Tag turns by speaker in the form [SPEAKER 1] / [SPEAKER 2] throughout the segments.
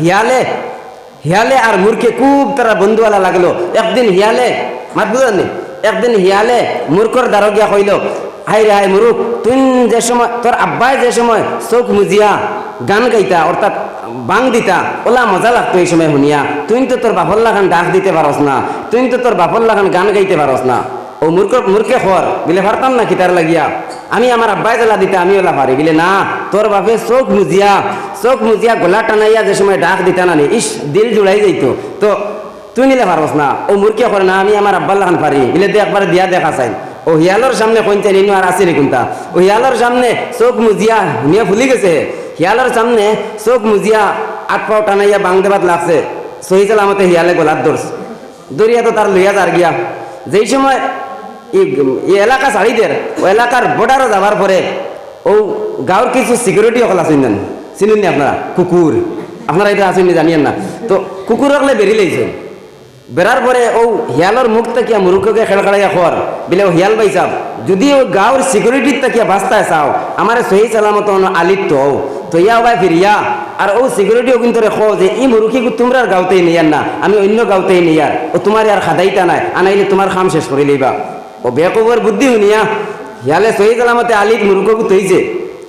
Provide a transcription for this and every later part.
[SPEAKER 1] হিয়ালে হিয়ালে আর মূর্খে খুব তারা বন্ধুওয়ালা লাগল। একদিন হিয়ালে, মাত বুঝলেন একদিন হিয়ালে মূর্খর দ্বারা গিয়া কইল, হাই রে, হাই মুরুখ তুই যে সময়, তোর আব্বাই যে সময় চোখ মুজিয়া, গান গাইতা, অর্থাৎ বাং দিতা, ওলা মজা লাগতো এই সময় শুনিয়া। তুই তো তোর বাপর লাগান ডাক দিতে পারস না তুই তো তোর বাপর লাগান গান গাইতে পারস না। ও মূর্খ, মূর্খে খর বিলে পারতাম না কিতার লাগিয়া? আমি আমার আব্বাই জ্বালা দিতে আমি ওলা পারি বিলে, না তোর বাপে চোখ মুজিয়া চোখ মুজিয়া গলা টানাইয়া যে সময় ডাক দিতা নানি ইস দিল জুড়াই যাইতো। তো তুই নিলে পারস না? ও মূর্খে করে না, আমি আমার আব্বার লাগান পারি বিলে তুই একবার দিয়া দেখা চাই। ও হিয়ালোর সামনে কইতে নিনু আর আসিনি কোনটা ও হিয়ালোর সামনে চোখ মুজিয়া নিয়ে ভুলি গেছে হিয়ালোর সামনে চোখ মুজিয়া আট পাও টানাইয়া বাং দেবাত লাগছে। সহি সালামতে হিয়ালে গোলার দৌড়ছে দরিয়া তো তার লইয়া যার গিয়া। যেই সময় এই এলাকা ও এলাকার বর্ডারও যাবার পরে, ও গাঁৱৰ কিছু সিকিউরিটি অকল আছেন জান চিনুন নি আপনারা? কুকুর আপনারা এটা আছেন নি জানিয়েন না। তো কুকুর অকলে বেরি লাইছে বেড়ার পরে ও হিয়ালর মুখ তাকিয়া মুরুখকে খেলখাড়াইয়া খর বিলে ও হিয়াল পাই চাও যদি ও গাঁৱৰ সিকিউরিটির তাকিয়া বাস্তায় চাও আমার সহি সালামত আলিত তো তো ইয়া ভাই ফিরিয়া আর ও সিকিউরিটিও কিন্তু রেখো যে, ই মুরুখি তোমার গাঁওতেই নিয়ার না। আমি অন্য গাঁওতেই নিয়ার ও তোমার আর খাদাইতা নাই। আনাইলে তোমার খাম শেষ করে লইবা। ও বেকবর বুদ্ধি শুনিয়া হিয়ালে সহি সালামতে আলিত মুরুখকু তৈছে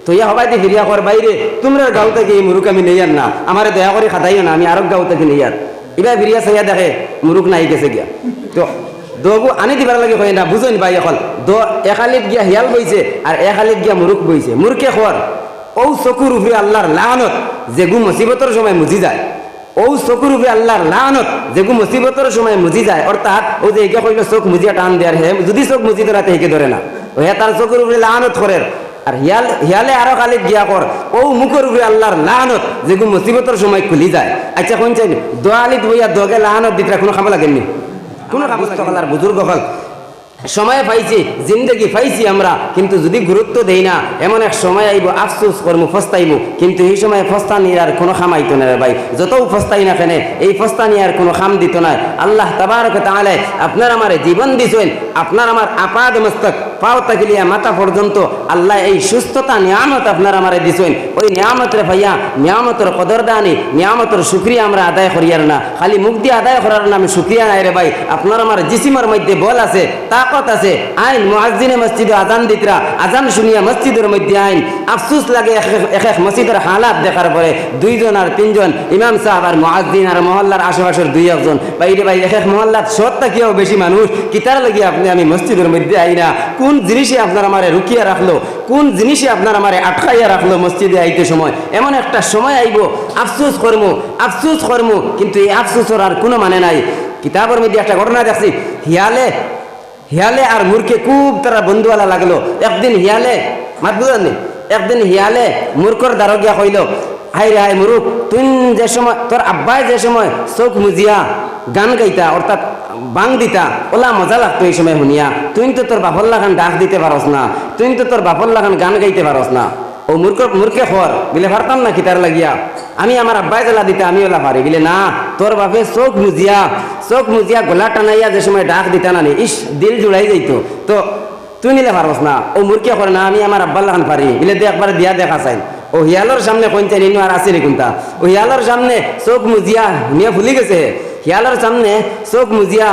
[SPEAKER 1] তৈয়া হবাই দি ফিরিয়া কর বাইরে তোমরা গাঁও থেকে এই মুরুখ আমি নেইয়ার না? আমার দয়া করে খাদাইও না, আমি আরও গাঁও থেকে নেইয়ার এবার ফিরিয়া চাইয়া দেখে মুরুখ নাই গেছে গিয়া। তো দগু আনি দিবার লাগে হয় না বুঝেন ভাই এখন দ একালিত গিয়া হিয়াল বইছে আর একালিত গিয়া মুরুখ বইছে। মুরুখে খোয়ার ও চকুর উপরে আল্লাহর লানত যেগু মুসিবতর সময় মুজি যায়। ও চকুর উপরে আল্লাহর লানত যেগু মুসিবতর সময় মুজি যায় অর্থাৎ ও যে একে কইল চোখ মুজিয়া টান দেয়ার হে যদি চোখ মুজি ধরাতে হেকে ধরে না। ও হে তার চকুর উপরে লানত করে আর হিয়াল হিয়ালে আরও খালিদ গিয়া কর ও মুখের উপরে আল্লাহর লানত যেগু মুসিবতর সময় খুলি যায়। আচ্ছা কোন চাই দোয়ালিত বইয়া দগে লানত দিতে কোনো খামা লাগেননি কোনো পুস্তকালার বুজুর্গ হল সময় পাইছি, জিন্দগি পাইছি আমরা, কিন্তু যদি গুরুত্ব দেই না, এমন এক সময় আইব, আফসোস করব ফস্তাইব কিন্তু এই সময় ফস্তা নিয়ে আর কোনো খামাইতো না ভাই। যত ফস্তাই না কেনে, এই ফস্তা নিয়ে আর কোনো খাম দিত না। আল্লাহ তাবারক তাহলে আপনার আমার জীবন দিছেন, আপনার আমার আপাদ মস্তক পাও তাকিলিয়া মাথা পর্যন্ত আল্লাহ এই সুস্থতা, নিয়ামত আপনার আমারে দিছেন। ওই নিয়ামতের ভাইয়া, নিয়ামতের কদরদানি, নিয়ামতের শুক্রিয়া আমরা আদায় করিয়ার না। খালি মুখ দিয়ে আদায় করার নামে শুক্রিয়া নাই রে ভাই। আপনার আমার জিসিমের মধ্যে বল আছে তাকত আছে। আইন মুআজ্জিনে মসজিদে আজান দিতরা আজান শুনিয়া মসজিদের মধ্যে আইন। আফসুস লাগে এক এক- মসজিদের হালাত দেখার পরে দুইজন আর তিনজন, ইমাম সাহেব আর মুআজ্জিন আর মহল্লার আশেপাশের দুই একজন। বাইরে ভাই, এক এক মহল্লাত সত্তা কিও বেশি মানুষ? কিতার লাগিয়ে আপনি আমি মসজিদের মধ্যে আই না। কোন জিনিসে আপনার আমারে রুকিয়া রাখল? কোন জিনিসে আপনার আমারে আটকাইয়া রাখল মসজিদে আইতে সময়? এমন একটা সময় আইব। আফসুস করমু আফসুস করমু, কিন্তু এই আফসুসর আর কোনো মানে নাই। কিতাবের মধ্যে একটা ঘটনা দেখছি। হিয়ালে হিয়ালে আর মূর্খে খুব তারা বন্ধুওয়ালা লাগল। একদিন হিয়ালে, মাত বুঝলেন নি? একদিন হিয়ালে মূর্খর দ্বারা গিয়া কইল হাই রে হাই মুরুখ, তুই যে সময়, তোর আব্বাই যে সময় চোখ মুজিয়া, গান গাইতা, অর্থাৎ বাং দিতা, ওলা মজা লাগতো এই সময় শুনিয়া। তুই তো তোর বাপল্লা লাগান ডাক দিতে পারস না তুই তো তোর বাপল্লা লাগান গান গাইতে পারস না। ও মূর্খ, মূর্খে খর বিলে পারতাম না কিতার লাগিয়া। আমি আমার আব্বাই জ্বালা দিতে আমি ওলা পারি বিলে, না তোর বাপে চোখ মুজিয়া চোখ মুজিয়া গলা টানাইয়া যে সময় ডাক দিতা না ইস, দিল জুড়াই যাইতো। তো, তুই নিলে পারস না। ও মূর্খে করে না, আমি আমার আব্বার লাগান পারি বিলে তুই একবার দিয়া দেখা চাই ও হিয়ালোর সামনে কইতে নিনু আর আসিনি কোনটা ও হিয়ালোর সামনে চোখ মুজিয়া নিয়ে ভুলি গেছে। হিয়ালোর সামনে চোখ মুজিয়া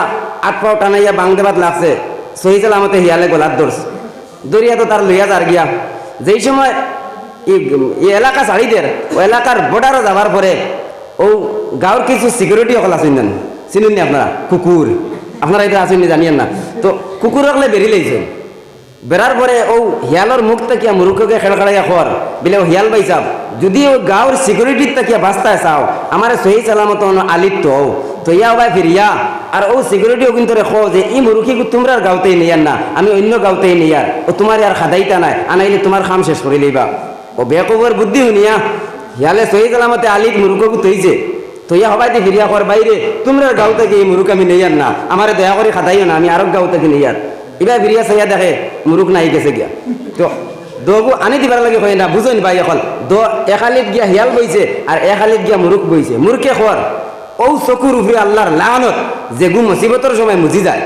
[SPEAKER 1] আট পাও টানাইয়া বাং দেবাত লাগছে। সহি সালামতে হিয়ালে গলার দৌড়ছে দরিয়া তো তার লইয়া যার গিয়া। যেই সময় এই এলাকা ছাড়িদের ও এলাকার বর্ডারও যাবার পরে ও গাঁৱৰ কিছু সিকিউরিটি অকল আছেন জান চিনুন নি আপনারা? কুকুর আপনারা এটা আছেন নি জানিয়েন না? তো কুকুর অকলে বেরি লাইছে বেড়ার পরে ও হিয়ালর মুখ তাকিয়া মুরুখকে খেলখাড়াইয়া খর বিলে, ও হিয়াল পাই চাও যদি ও গাঁৱৰ সিকিউরিটির তাকিয়া বাস্তায় চাও আমার সহি সালামত আলিত তো তো ইয়া ভাই ফিরিয়া আর ও সিকিউরিটিও কিন্তু রেখো যে, ই মুরুখি তোমরা গাঁওতেই নিয়ার না। আমি অন্য গাঁওতেই নিয়ার ও তোমার আর খাদাইতা নাই। আনাইলে তোমার খাম শেষ করে লইবা। ও বেকবর বুদ্ধি শুনিয়া হিয়ালে সহি সালামতে আলিক মুরুখকু তৈছে তৈয়া হবাই দি ফিরিয়া কর বাইরে, তোমরা গাঁও থেকে এই মুরুখ আমি নেইয়ার না, আমার দয়া করে খাদাইও না, আমি আরও গাঁও থেকে নেইয়ার। এবার ফিরিয়া চাইয়া দেখে মুরুখ নাই গেছে গিয়া। তো দগু আনি দিবার লাগে হয় না বুঝেন ভাই এখন দ একালিত গিয়া হিয়াল বইছে আর একালিত গিয়া মুরুখ বইছে। মুরুখে খর ও চকুর উপরে আল্লাহর লানত যেগু মুসিবতর সময় মুজি যায়।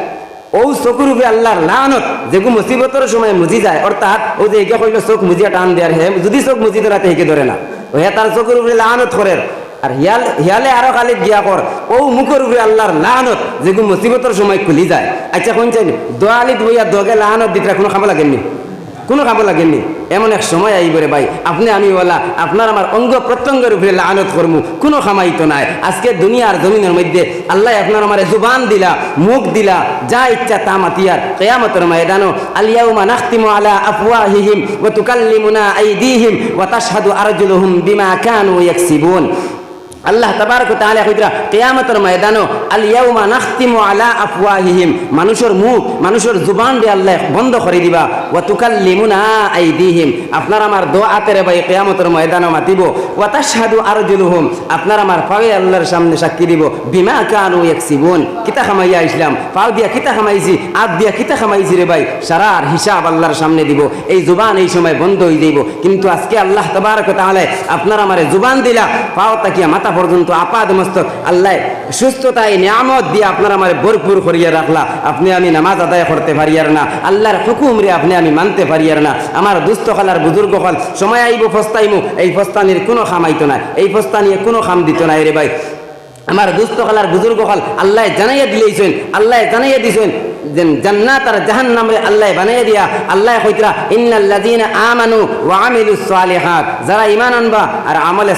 [SPEAKER 1] ও চকুর উপরে আল্লাহর লানত যেগু মুসিবতর সময় মুজি যায় অর্থাৎ ও যে একে কইল চোখ মুজিয়া টান দেয়ার হে, যদি চোখ মুজি ধরাতে হেকে ধরে না। ও হে তার চকুর উপরে লানত করে আর হিয়াল, হিয়ালে আরও খালি গিয়া কর ও মুখের উপরে আল্লাহর লানত যেগু মুসিবতের সময় খুলি যায়। আচ্ছা কোন চাইনি দোয়ালিত বইয়া দগে লানত দিতে কোনো খাবার লাগেননি কোনো খাব লাগেননি। এমন এক সময় আইবরে ভাই, আপনি আমি বলা আপনার আমার অঙ্গ প্রত্যঙ্গের উপরে লানত করমু কোনো খামাইতো নাই। আজকে দুনিয়ার জমিনের মধ্যে আল্লাহ আপনার আমার জুবান দিলা, মুখ দিলা, যা ইচ্ছা তা মাতিয়ার কেয়ামতের ময়দানো আলিয়াউমা নাখতিমু আলা আফওয়াহিহিম ওয়া তুকাল্লিমুনা আইদিহিম, ওয়া তাশহাদু আরজুলুহুম বিমা কানু ইয়াকসিবুন। আল্লাহ তাবারক তাআলা কইতরা কিয়ামতের ময়দানো আল ইয়াউমা নাখতিমু আলা আফওয়াহিহিম, মানুষের মুখ, মানুষের জুবান দিয়ে আল্লাহ বন্ধ করে দিবা। ওয়া তুকাল্লিমুনা আইদিহিম, আপনার আমার দোয়াতে রে ভাই, কিয়ামতের ময়দানো মাতিব। ওয়া তাশহাদু আরজুলুহুম, আপনার আমার পায়ে আল্লাহর সামনে সাক্ষী দিব। বিমা কানু ইয়াকসিবুন, কিতা খামাইয়া ইসলাম পাও দিয়া কিতা খামাইছি আদ দিয়া কিতা খামাইছি রে ভাই, সারার হিসাব আল্লাহর সামনে দিব। এই জুবান এই সময় বন্ধ হয়ে যাইব। কিন্তু আজকে আল্লাহ তাবারক তাআলা আপনার আমারে জুবান দিলা পাও তাকিয়া মাথা পর্যন্ত আপাদ মস্তক। আল্লাহ সুস্থতায় নিয়ামত দিয়ে আপনার আমার ভরপুর করিয়া রাখলা। আপনি আমি নামাজ আদায় করতে পারিয়ার না। আল্লাহর হুকুম রে আপনি আমি মানতে পারিয়ার না। আমার দুস্থ খালার বুজুর্গ হল, সময় আইব, ফস্তাইমু। এই ফস্তানির কোনো খামাইতো না। এই ফস্তা নিয়ে কোনো খাম দিত না রে ভাই। আমার দুস্থ খালার বুজুর্গ হল, আল্লাহ জানাইয়া দিলেইছেন। আল্লাহ জানাইয়া দিছেন। জান্নাত আর জাহান্নাম আল্লাহ বানাইয়া দিয়া, আল্লাহ কইতরা আমানু ওয়া সালিহাত যারা ঈমান আনবা আর আমলে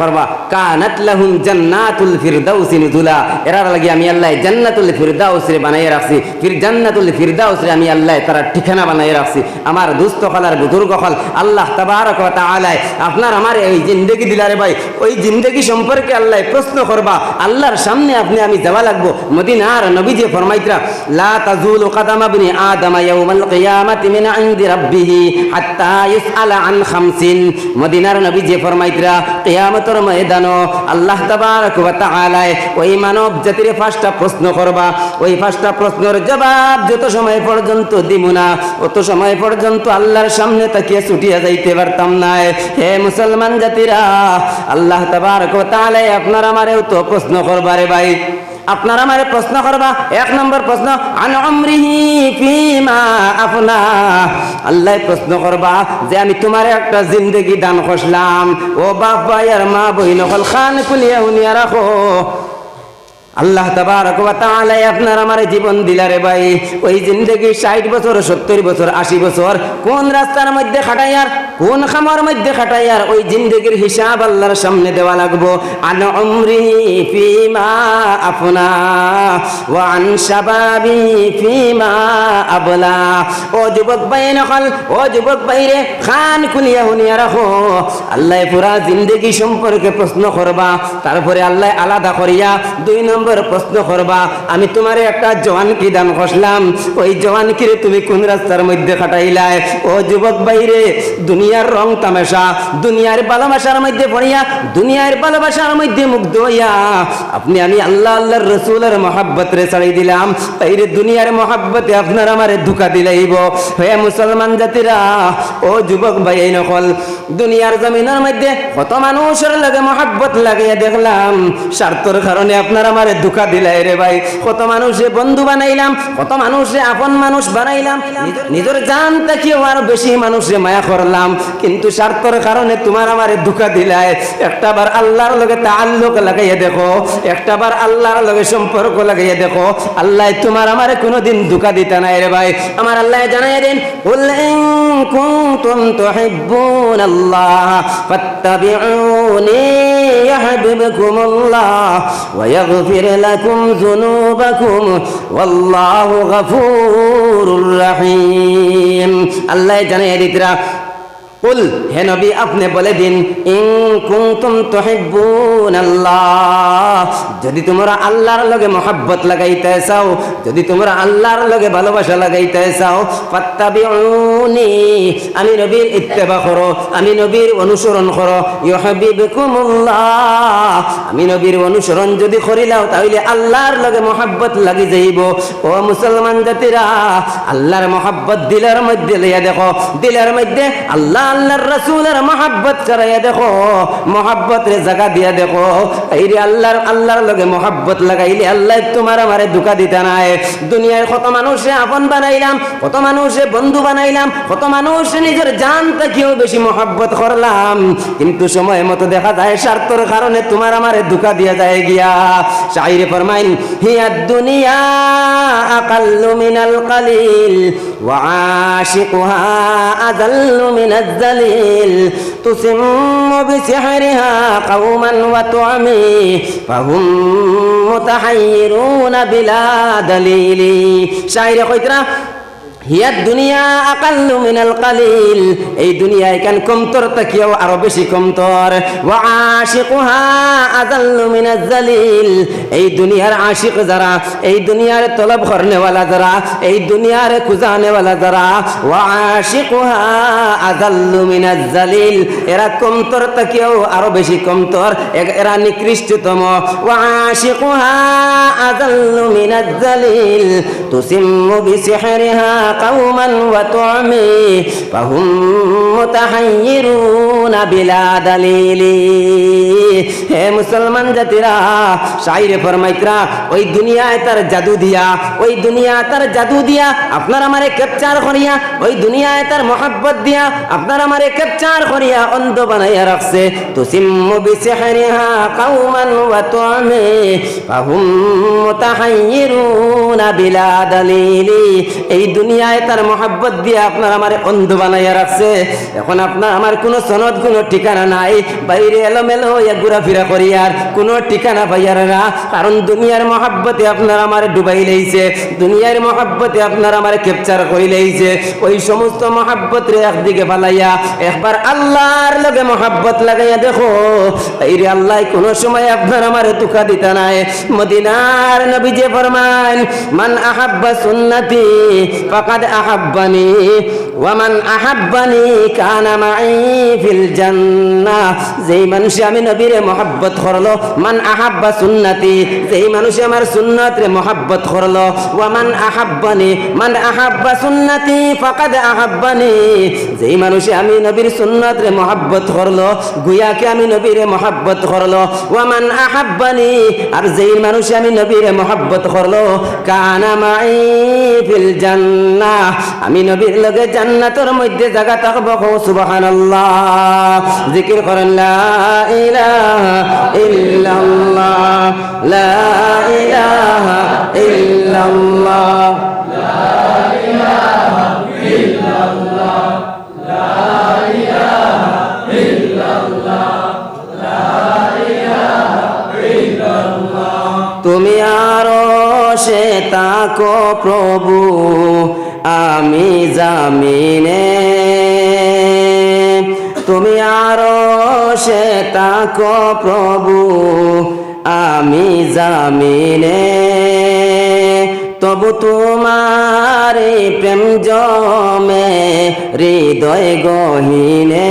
[SPEAKER 1] করবা, কানাত লাহুম জান্নাতুল ফিরদাউস নুজুলা এরার লাগি আমি আল্লাহ জান্নাতুল ফিরদাউস রে রাখছি। ফির জান্নাতুল ফিরদাউস রে আমি আল্লাহ তারা ঠিকানা রাখছি। আমার দুস্থ খালার বুজুর্গ হল আল্লাহ তাবারক ওয়া তাআলা আপনার আমার এই জিন্দেগি দিলারে ভাই। ওই জিন্দেগি সম্পর্কে আল্লাহ প্রশ্ন করবা। আল্লাহর সামনে আপনি আমি যাওয়া লাগবো। মদিনার নবী যে ফরমাইতরা, লা ইউসআলা আন খামসিন। মদিনার নবী যে ফরমাইতরা, কিয়ামতের ময়দানো আল্লাহ তাবারক ওয়া তাআলা ওই মানব জাতির পাঁচটা প্রশ্ন করবা। ওই পাঁচটা প্রশ্নের জবাব যত সময় পর্যন্ত দিব না, অত সময় পর্যন্ত আল্লাহর সামনে তাকিয়ে ছুটিয়া যাইতে পারতাম না। হে মুসলমান জাতিরা, আল্লাহ তাবারক ওয়া তাআলা আপনার আমারেও তো প্রশ্ন করবারে ভাই। আপনার আমারে প্রশ্ন করবা? এক নম্বর প্রশ্ন আপনা আল্লাহ প্রশ্ন করবা যে, আমি তোমার একটা জিন্দগি দান করলাম। ও বাপ ভাই আর মা বই নকল খান খুলিয়া উনিয়া রাখো আল্লাহ তাআলা আপনার আমার জীবন দিলারে ভাই। ওই জিন্দেগি 60 বছর 70 বছর 80 বছর কোন রাস্তার মধ্যে খাটাইয়ার? কোন খামার মধ্যে খাটাইয়ার ওই জিন্দেগির হিসাব আল্লাহর সামনে দেওয়া লাগবো? আন উমরি ফিমা আফনা, ওয়া আন শাবাবি ফিমা আবলা। ও যুবক ভাই নকল ও যুবক ভাইরে, খান খুলিয়া হুনিয়া রাখো। আল্লাহ পুরা জিন্দেগি সম্পর্কে প্রশ্ন করবা, তারপরে আল্লাহ আলাদা করিয়া দুই নম্বর প্রশ্ন করবা। আমি তোমার একটা জওয়ান কি দান করলাম ওই জওয়ান কিরে তুমি কোন রাস্তার মধ্যে খাটাইলাই ও যুবক বাইরে দুনিয়ার রং তামাশা, দুনিয়ার ভালোবাসার মধ্যে পড়িয়া, দুনিয়ার ভালোবাসার মধ্যে মুগ্ধ হইয়া, আপনি আমি আল্লাহ আল্লাহর রসুলের মহাব্বত রে ছাড়াই দিলাম বাইরে দুনিয়ার মহাব্বতে আপনার আমারে ধোকা দিলাইব হে মুসলমান জাতিরা, ও যুবক ভাই এই নকল, দুনিয়ার জমিনের মধ্যে কত মানুষের লাগে মহাব্বত লাগিয়ে দেখলাম, স্বার্থর কারণে আপনার আমারে ধোকা দিলাই রে ভাই। কত মানুষে বন্ধু বানাইলাম, কত মানুষে আপন মানুষ বানাইলাম নিজের- জান তাকিয়েও আর বেশি মানুষে মায়া করলাম। কিন্তু স্বার্থর কারণে তোমার আমারে ধোকা দিলাই একটা বার আল্লাহর লগে তাল্লুক লাগাইয়া দেখো একটা বার আল্লাহর লগে সম্পর্ক লাগাইয়া দেখো আল্লাহ তোমার আমারে কোনোদিন ধোকা দিতে নাই রে ভাই আমার আল্লাহ জানাই দেন قل إن كنتم تحبون الله فاتبعوني يحببكم الله ويغفر لكم ذنوبكم والله غفور رحيم الله জানাই দিতরা কুল, হে নবী, আপনি বলে দিন, ইন কুনতুম তুহিব্বুন আল্লাহ যদি তোমরা আল্লাহর লগে মহাব্বত লাগাইতে চাও, যদি তোমরা আল্লাহর লগে ভালোবাসা লাগাইতে চাও, ফাত্তাবিউনি, আমি নবীর ইত্তেবা করো, আমি নবীর অনুসরণ করো, ইউহিব্বুকুমুল্লাহ, আমি নবীর অনুসরণ যদি করিলাও তাহলে আল্লাহর লগে মহাব্বত লাগি যাইব। ও মুসলমান জাতিরা, আল্লাহর মহাব্বত দিলের মধ্যে লইয়া দেখো, দিলের মধ্যে আল্লাহ আল্লাহর রাসূলের মহাব্বত চড়াইয়া দেখো মহাব্বত রে জায়গা দিয়া দেখো। এইরে আল্লাহর আল্লাহর লগে মহাব্বত লাগাইলে আল্লাহ তোমার আমারে দুকা দিতে নাই। দুনিয়ার কত মানুষে আপন বানাইলাম, কত মানুষে বন্ধু বানাইলাম, কত মানুষ নিজের জান তাকিয়েও বেশি মহাব্বত করলাম। কিন্তু সময় মতো দেখা যায়, স্বার্থর কারণে তোমার আমারে দুকা দিয়া যায় গিয়া। শাইরে ফরমাইন, হিয়া দুনিয়া আকাল্লু মিনাল কালিল, ওয়া আশিকুহা আযাল্লু মিনাজ الذليل تسم بسحرها قوما وتعمي فهم متحيرون بلا دليل شاعر قيتنا হিয়ার দুনিয়া আকাল্লু মিনাল কালিল। এই দুনিয়া এখান কমতর তাকিয়াও আরও বেশি কমতর? ওয়া আশিকুহা আদাল্লু মিনাজ জালিল। এই দুনিয়ার আশিক যারা, এই দুনিয়ার তলব করনেওয়ালা যারা, এই দুনিয়ার খুঁজানেওয়ালা যারা, ওয়া আশিকুহা আদাল্লু মিনাজ জালিল। এরা কমতর তাকিয়াও আরও বেশি কমতর। এরা নিকৃষ্টতম। ওয়া আশিকুহা আদাল্লু মিনাজ জালিল। তুসিম্মু বিসিহরিহা قوما وتعمي فهم متحيرون بلا دليل হে মুসলমান জাতিরা শাইরে ফরমাইতরা ওই দুনিয়ায় তার জাদু দিয়া ওই দুনিয়া তার জাদু দিয়া আপনার আমারে ক্যাপচার করিয়া ওই দুনিয়ায় তার মহাব্বত দিয়া আপনার আমারে ক্যাপচার করিয়া অন্ধ বানাইয়া রাখছে তুসিম্মু বিসিহরিহা কাউমান ওয়া তুআমি ফাহুম মুতাহাইয়িরুনা বিলা দালিলি এই দুনিয়ায় তার মহাব্বত দিয়ে আপনার আমার অন্ধ বানাইয়া রাখছে। এখন আপনার আমার কোনো সনদ, কোনো ঠিকানা নাই। বাইরে এলোমেলো হইয়া ঘোরাফেরা করি আর কোনো ঠিকানা পাইয়ার না। কারণ দুনিয়ার মহাব্বতে আপনার আমার ডুবাই লইছে। দুনিয়ার মহাব্বতে আপনার আমার ক্যাপচার করে লইছে। ওই সমস্ত মহাব্বত রে একদিকে ফালাইয়া একবার আল্লাহর লগে মহাব্বত লাগাইয়া দেখো এই রে আল্লাহ কোনো সময় আপনার আমার তুকা দিতা নাই। মদিনার নবী যে ফরমান, মান আহাব্বা সুন্নতি ফাকাদ আহাব্বানি ওয়া মান আহাব্বানি কানা মাই ফিল জান্নাহ। যেই মানুষ আমি নবীরে মহাব্বত করল, মান আহাব্বা সুন্নতি। যেই মানুষ আমার সুন্নত রে মহাব্বত করল ওয়া মান আহাব্বানি, মান আহাব্বা সুন্নতি ফাকাদ আহাব্বানি। যেই মানুষ আমি নবীর সুন্নত রে মহাব্বত করল গুয়াকে আমি নবীরে মহাব্বত করল ওয়া মান আহাব্বানি। আর যেই মানুষ আমি নবীরে মহাব্বত করল, কানা মাই ফিল জান্নাহ। আমি নবীর লগে জান্নাতের মধ্যে জায়গা থাকব সুবহানাল্লাহ। জিকির করেন তুমি আরও সে তাকো প্রভু। আমি জামিনে, তুমি আরও সে তাকো প্রভু, আমি জামিনে। তবু তোমার প্রেম জমে, হৃদয় গহিনে।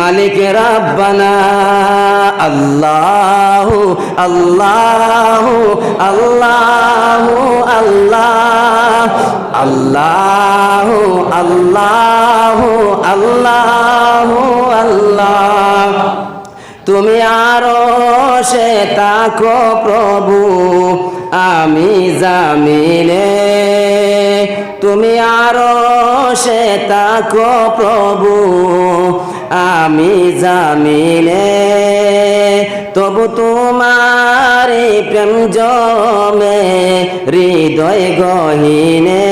[SPEAKER 1] মালিক রাব্বানা। আল্লাহ আল্লাহ আল্লাহ আল্লাহ। আল্লাহ আল্লাহ আল্লাহ আল্লাহ। তুমি আরও সে তাকো প্রভু, আমি জামিনে। তুমি আরও সে তাকো প্রভু, আমি জামিনে তবু তোমার প্রেম জমে, হৃদয় গহিনে।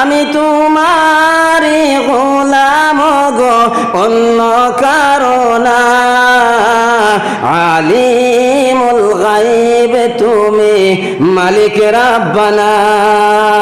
[SPEAKER 1] আমি তোমার গোলাম গো, অন্য কারণা আলিমুল গাইব তুমি, মালিক রাব্বানা।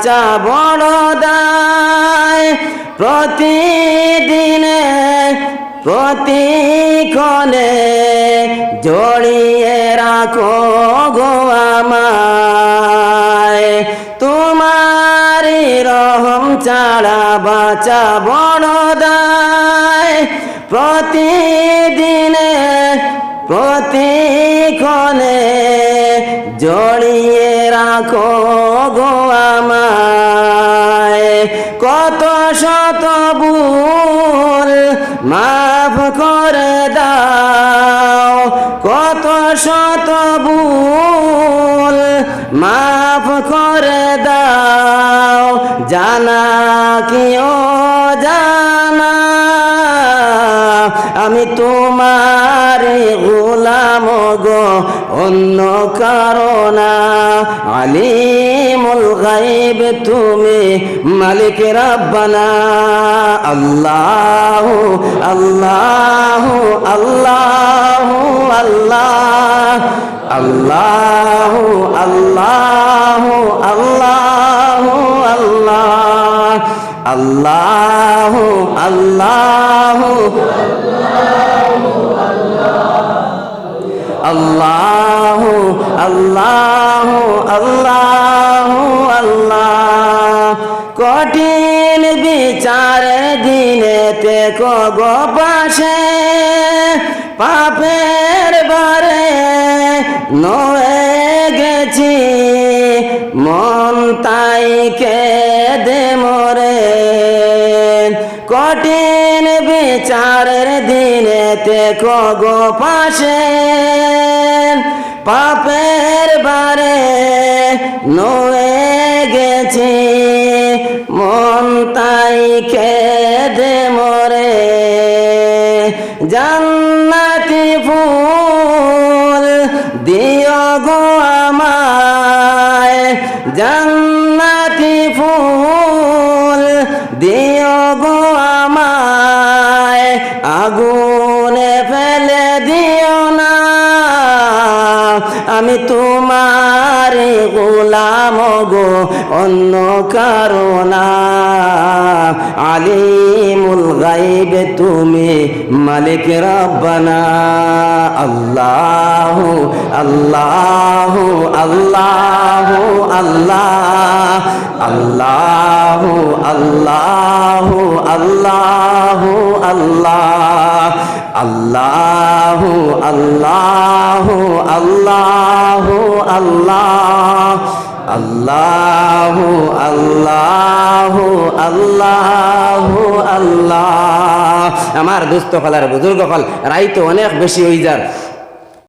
[SPEAKER 1] বাঁচা বড় দায়। প্রতিদিনে, প্রতিক্ষণে জড়িয়ে রাখো গো আমায়। তোমারি রহম ছাড়া বাঁচা বড় দায়। প্রতিদিনে প্রতিক্ষণে জড়িয়ে রাখো গো আমায়। কত শত ভুল মাফ করে দাও। কত শত ভুল মাফ করে দাও। জানা কিও জানা? আমি তোমার গো অন্য কারণা আলিমুল গাইব তুমি মালিক রব্বানা। আল্লাহ আল্লাহ আল্লাহ আল্লাহ। আল্লাহ আল্লাহ আল্লাহ আল্লাহ। আল্লাহ আল্লাহ। আল্লাহ আল্লাহ আল্লাহ আল্লাহ। কঠিন বিচারের দিনেতে কগ পাশে, পাপের বারে নয়ে গেছি। মন তাই কে দে কঠিন বিচারের দিনেতে কগো পাশে। পাপের বারে নয়ে গেছে মন তাই খেদে মরে। জান্নাতি গোলাম গো অন্য কারণা আলিমুল গাইব তুমি, মালিক রব্বানা। আল্লাহ আল্লাহ আল্লাহ আল্লাহ। আল্লাহ আল্লাহ আল্লাহ আল্লাহ। আল্লাহ আল্লাহ আল্লাহ আল্লাহ আল্লাহ আল্লাহ আল্লাহ আল্লাহ। আমার দুস্থ ফলার বুজুর্গ ফল রাই তো অনেক বেশি হয়ে যার।